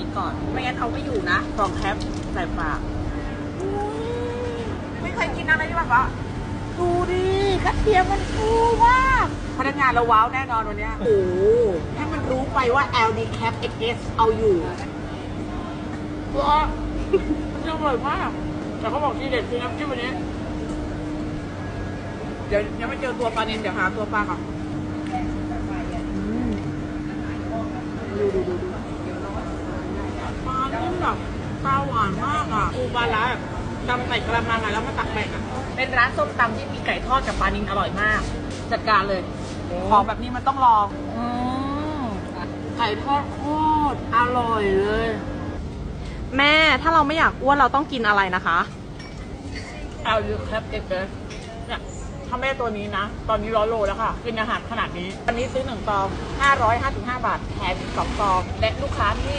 นี้ก่อน ไม่งั้นเอาไม่อยู่นะสองแคปใส่ปากไม่เคยกินอะไรที่แบบว่าดูดิกระเทียมมันฟูมากพนักงานเราว้าวแน่นอนวันเนี้ยโอ้โหให้มันรู้ไปว่า LD Cap XS เอาอยู่ว้ามันอร่อยมาก แต่เขาบอกที่เด็ดคือน้ำจิ้มวันนี้ เดี๋ยวยังไม่เจอตัวปลาเนนเดี๋ยวหาตัวปลาก่อนดูดูดูดูปลานิ่ม แบบปลาหวานมากอะปูปลาร้าแบบตำใส่กระมังอะแล้วมาตักแบ่งอะเป็นร้านส้มตำที่มีไก่ทอดกับปลานินอร่อยมาก จัดการเลยของแบบนี้มันต้องลองอืมไก่ทอดโคตรอร่อยเลย แม่ถ้าเราไม่อยากอ้วนเราต้องกินอะไรนะคะเอาอยู่ครับเด็กเลยเนี่ยถ้าแม่ตัวนี้นะ ตอนนี้ร้อยโลแล้วค่ะ กินอาหารขนาดนี้วันนี้ซื้อหนึ่งซองห้าร้อยห้าสิบห้าบาทแถมอีกสองซองและลูกค้าที่